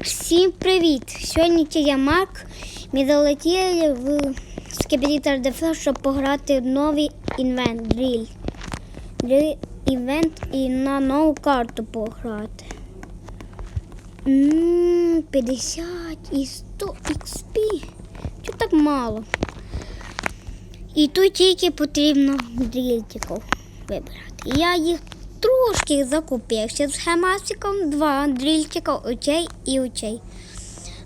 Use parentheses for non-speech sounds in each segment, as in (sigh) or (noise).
Всім привіт! Сьогодні я Марк. Ми залетіли в Скібрітер Дефе, щоб пограти в новий інвент дріль. Дріль івент і на нову карту пограти. М, 50 і 100 XP. Чого так мало? І тут тільки потрібно дрільтиків вибирати. Я їх трошки закупився з схематиком, два дрільтика, очей і очей.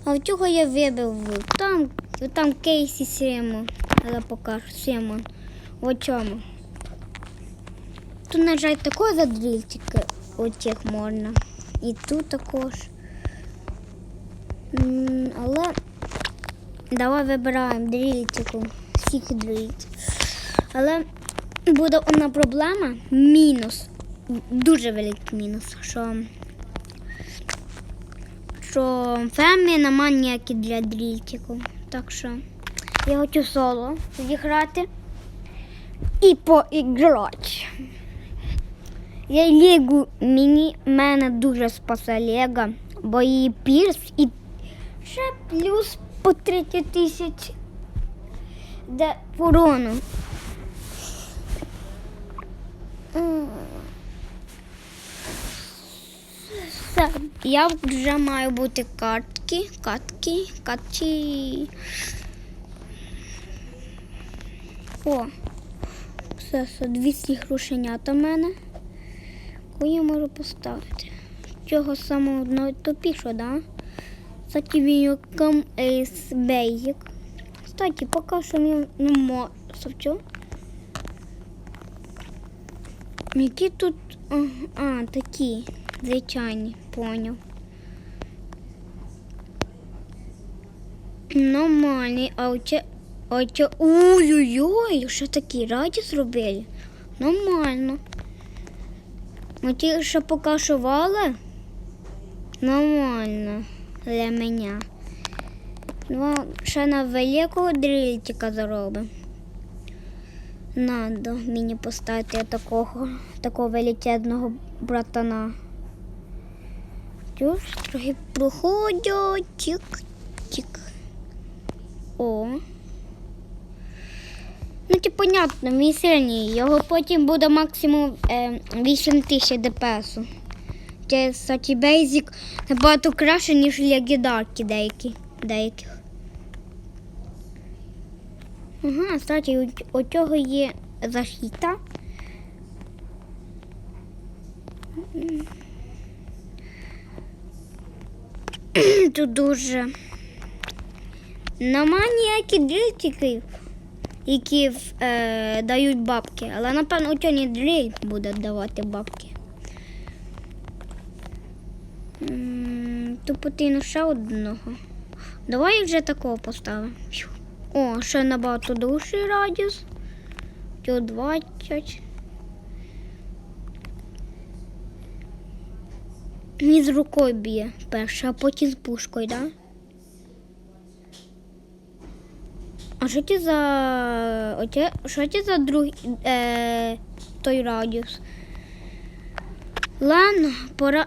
А в цього я вибив там, там кейсі Симон, але покажу Симон. В чому. Тут, на жаль, також за дрільтики оцих можна. І тут також. Але давай вибираємо дрільтику. Всіх дрільтик. Але буде одна проблема мінус. Дуже великий мінус, що, що фермі нема ніякі для дрільтиків. Так що я хочу соло зіграти і поіграти. Я Легу мені мене дуже спасе Лего, бо її пірс і ще плюс по 30 тисяч де урону. М. Все, я вже маю бути картки, катки, катки. О, все, все, 200 грошенят у мене. Яку я можу поставити? Чого самого найтупішого, да? Кстати, він ейс бейзик. Кстати, поки що мені не можу. Совчу? Які тут. А, такі. Звичайні, поняв. Нормальний, а оце. Оце. Ой-ой-ой, що такі раді зробили? Нормально. Ми ті, що покашували? Нормально для мене. Ну, ще на великого дрильтика заробимо. Надо мені поставити такого, такого величезного братана. Чуж, трохи проходять. Тік-тік. О. Ну, це понятно, мій сильний. Його потім буде максимум е, 8 тисяч ДПС. Це, кстати, бейзик набагато краще, ніж легендарки деякі, деяких. Ага, кстати, у, у цього є защита. Тут дуже нема ніякі дрильтики, які е, дають бабки. Але напевно у цьому не дриль буде давати бабки. Потрібно ще одного. Давай вже такого поставимо. О, ще набагато довший радіус. Тут 20. Він з рукою б'є перше, а потім з пушкою, так? А що це за. Оце... Що це за другий е... той радіус? Ладно, пора.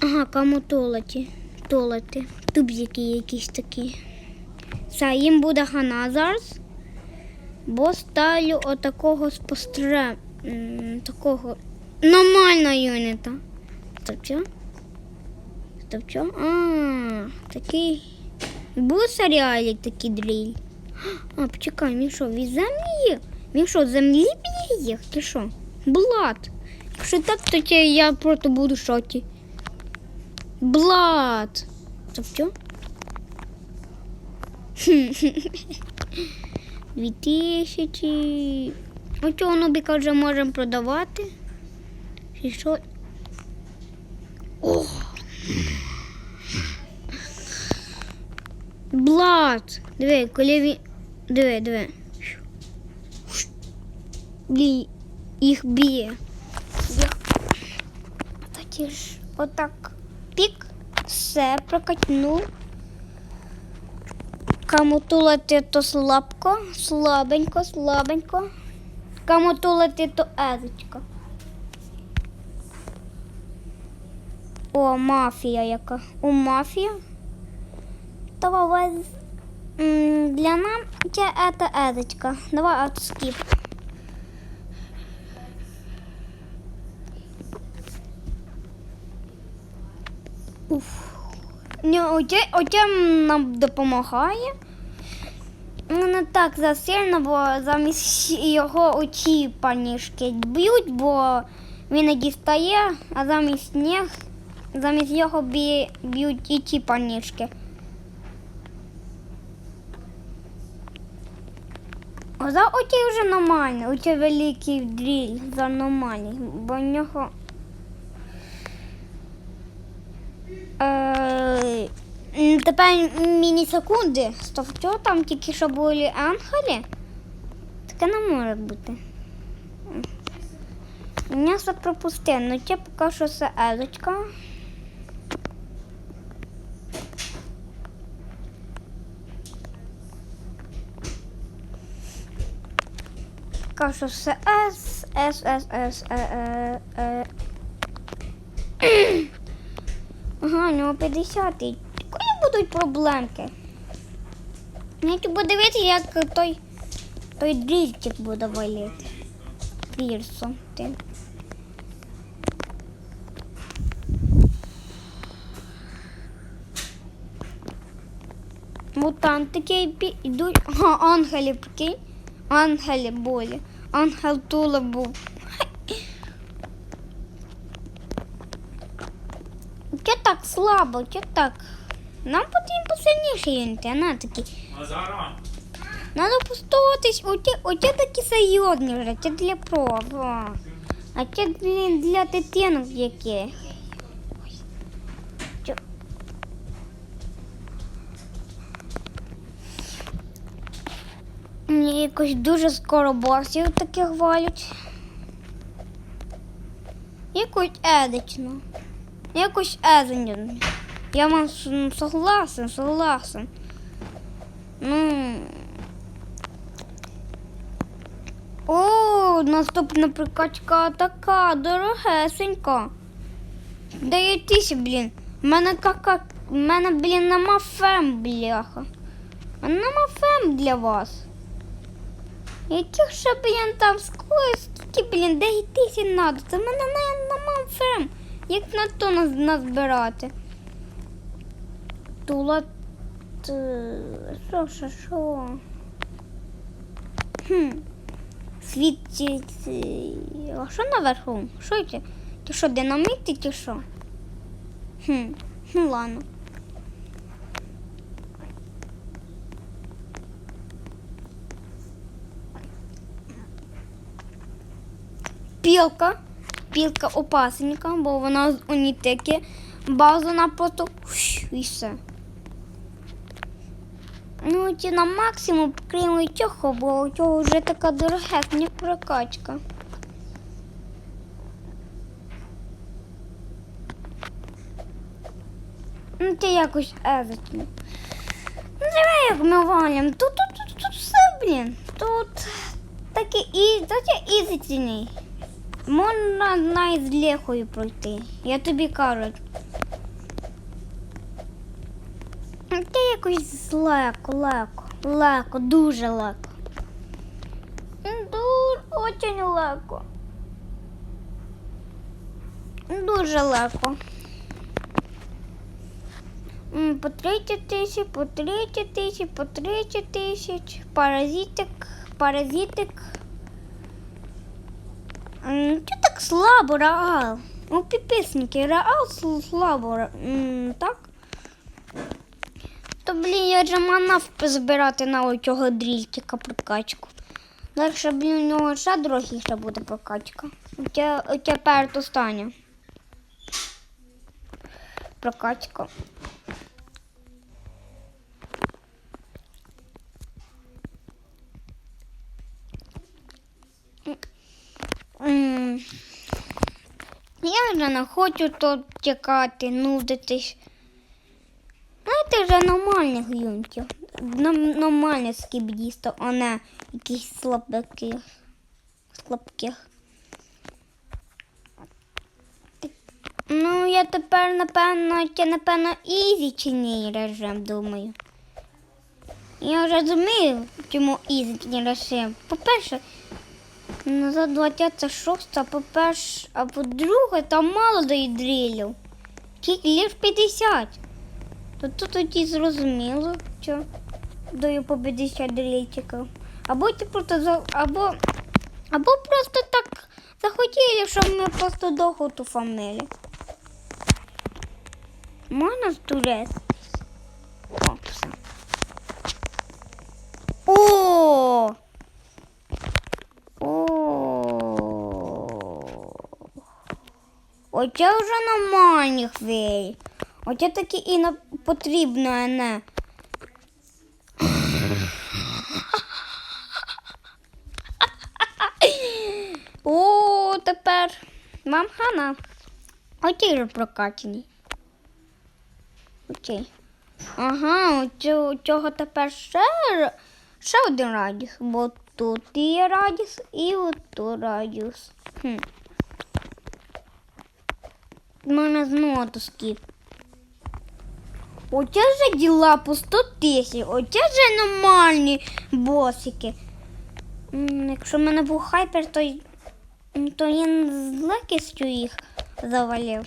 Ага, кому толоті. Толоти. Тубзики якісь такі. Все, їм буде хана зараз. Бо ставлю отакого спостре. Такого нормального юніта. Стопчо? Стопчо? А, такий. Був серіалі такий дріль. А, почекай, він що, від землі? Він що, землі їх? Чи що? Блад. Якщо так, то я просто буду в шокі. Блад. Стопчо? (laughs) Дві тисячі. Оцього нубіка вже можемо продавати. І що? О! Блад! Диви, коли він. Диви, диви. Бі... Їх б'є. Їх... Ж отак. Пік. Все прокатнув. Кому тулити, то слабко, слабенько, слабенько. Кому тулити, то езочка. О, мафія яка. О, мафія. Давай м, для нам це ета едочка. Давай от. Уф. Оце нам допомагає. Не так засильно, бо замість його очі паніжки б'ють, бо він не дістає, а замість них, замість його б'ють і ті паніжки. А за оті вже нормальний, оті великий дріль за нормальний, бо в нього. Е, тепер міні-секунди. Стоп, що там тільки що були ангели? Таке не може бути. Мене все пропустив, ну це поки що все Елочка. Поки що все С, С, С, С, Е, Е, Е. Ага, у нього 50. Коли будуть проблемки? Я тільки подивитися, як той, той дрільчик буде валити. Пірсом. Ти. Мутантики йдуть. Ага, ангелі, прикинь. Ангелі болі. Ангел Тула був. Так слабо, че так? Нам потрібен посильніший інтернет такий. Назара, Надо постуватись, оті, оті такі серйозні вже, це для прова. А це для, для дитинок які. Мені якось дуже скоро босів таких валять. Якось едично. Якось едично. Я вам согласен, согласен. Ну. О, наступна прикачка така дорогесенька. Дає тисячі, блін. У мене кака. У мене, блін, нема фем, бляха. Мене нема фем для вас. Яких ще, блін, там скоро, скільки, блін, 10 тисяч надо. Це в мене не, нема фем. Як на то назбирати? Тула. Що, що, що? Хм. Світ. А що наверху? Що це? Ти що, динаміти чи що? Хм. Ну ладно. Пілка. Пілка опасенька, бо вона з унітики. Базу вона просто і все. Ну, ті на максимум, крім цього, бо у цього вже така дорогесня прокачка. Ну, ти якось езично. Ну, давай як ми валям. Тут, тут, тут, тут все, блін. Тут таке і тут є ізиціний. Можна навіть з легкою пройти. Я тобі кажу. Це якось легко, легко, легко, дуже легко. Дуже очень легко. Дуже легко. По 30 тисяч, по 30 тисяч, по 30 тисяч. Паразитик, паразитик. Чого так слабо, Раал? Ну, підписники, Раал слабо, так? То, блін, я вже манав позбирати на цього дрільтика прокачку. Далі, блін, у нього ще дорогіша буде прокачка. Перед остання. Прокачка. Я вже не хочу тут тікати, нудитись. Знаєте, вже нормальних юнтів. Нам- Нормальних скібдістів, а не якісь слабких. слабких. Ну, я тепер, напевно, це, напевно, ізі чи ні режим, думаю. Я вже розумію, чому ізі режим. По-перше, ну, за 26, а по-перше, а по-друге, там мало дають дрілів. Тільки лише 50. То тут тоді зрозуміло, що даю по 50 дрільчиків. Або ті просто за або, або просто так захотіли, щоб ми просто довго ту фамилію. Можна стулець? О, все. О! О! Оце вже нормальні хвилі. Оце такі і на... потрібно, не. О, тепер вам хана. Оті вже прокачені. Окей. Ага, у цього, тепер ще, ще один радіус. Бо тут є радіус і от тут радіус. Хм. Мене знову то скіп. Оце вже діла по 100 тисяч. Оце вже нормальні босики. Якщо в мене був хайпер, то, то він з легкістю їх завалив.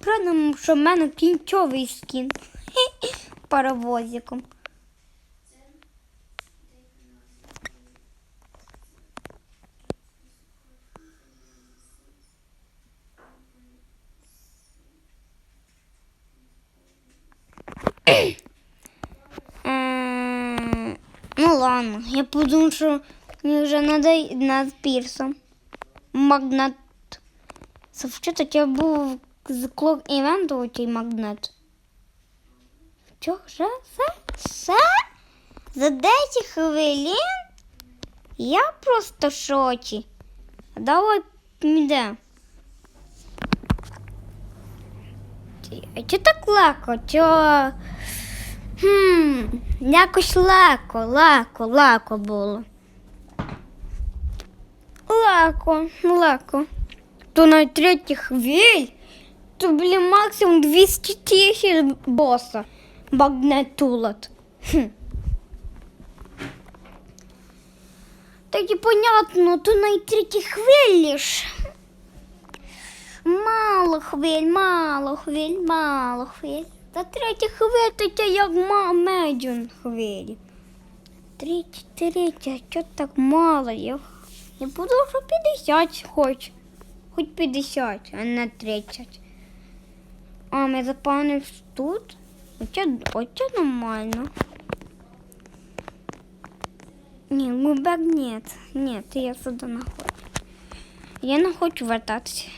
Правда, що в мене кінчовий скін. (laughs) Паровозиком. Ну ладно, я подумав, що мені вже надо над пірсом. Магнат. Совчити, я був з клок івенту цей магнет. Що вже все? Все? За 10 хвилин? Я просто в шоці. Давай піде. А чи так легко? Чо? Хм, якось легко, легко, легко було. Легко, легко. То на третій хвиль, то, блін, максимум 200 тисяч боса. Магнет тулат. Хм. Так і понятно, то на третій хвилі ж. Мало хвиль, мало хвиль, мало хвиль. Та третя хвиль, то це як медіум хвилі. Третя, третя, що так мало? Я, я буду що 50 хоч. Хоч 50, а не 30. А, ми запавнив тут. Оце, оце нормально. Ні, губек нет. Нет, я сюди не хочу. Я не хочу вертатися.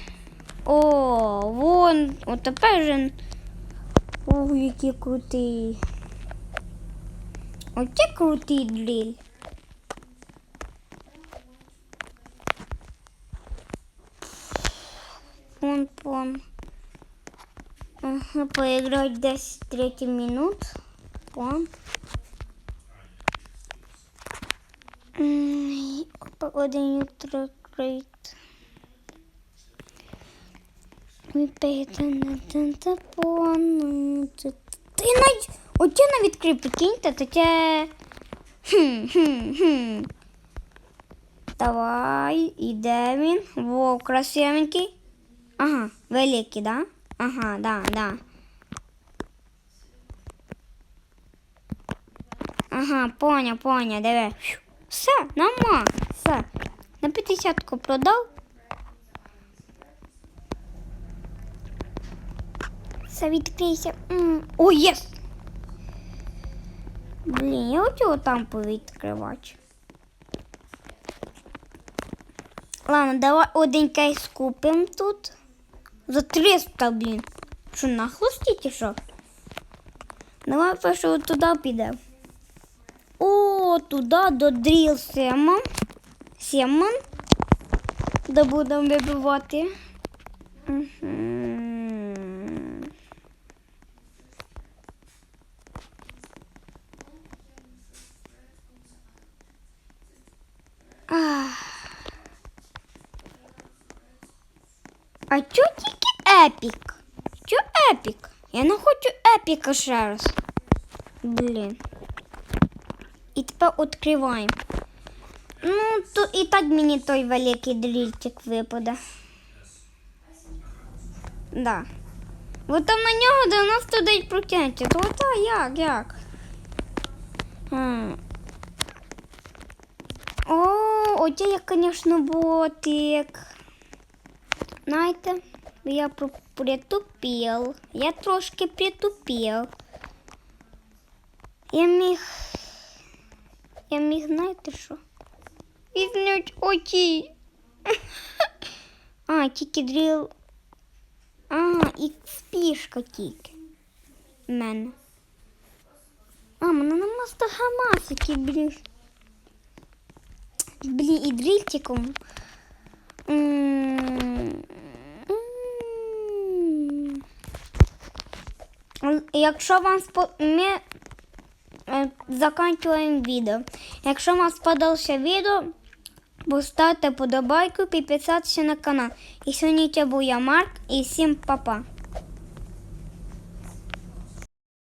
О, вон, от тепер же. О, який крутий. Оце крутий дріль. Пон-пон. Ага, поиграть 10 минут. Пон. М, опа, Один утро крит. Ми пон. Ти навіть оце не відкрив, прикиньте, таке. Хм, хм, хм. Давай, іде він. Во, красивенький. Ага, великий, да? Ага, да, да. Ага, поняв, поняв, диви. Все, нема, все. На 50 продав. Все, відкрийся. О, єс! Блін, я хочу там повідкривати. Ладно, давай один кейс купимо тут. За 300, блін. Що, нахлості чи що? Давай перше туди підемо. О, туди до дріл Сема. Семон. Де будемо вибивати. А чо тільки епік? Чо епік? Я не хочу епіка ще раз. Блін. І тепер відкриваємо. Ну, то і так мені той великий дрільчик випаде. Да. Бо там на нього 99%. То та як, як? Хм. О, оце я, звісно, ботик. Знаєте, я притупів. Я трошки притупів. Я міг. Я міг, знаєте що? Візьмуть очі. (laughs) А, тільки дріл. А, і спішка тільки. В мене. А, мене нема стагамасики, блін. Блін, і дрільчиком. Якщо вам спо... ми закінчуємо відео. Якщо вам сподобалося відео, поставте подобайку, підписатися на канал. І сьогодні це був я Марк і всім па-па.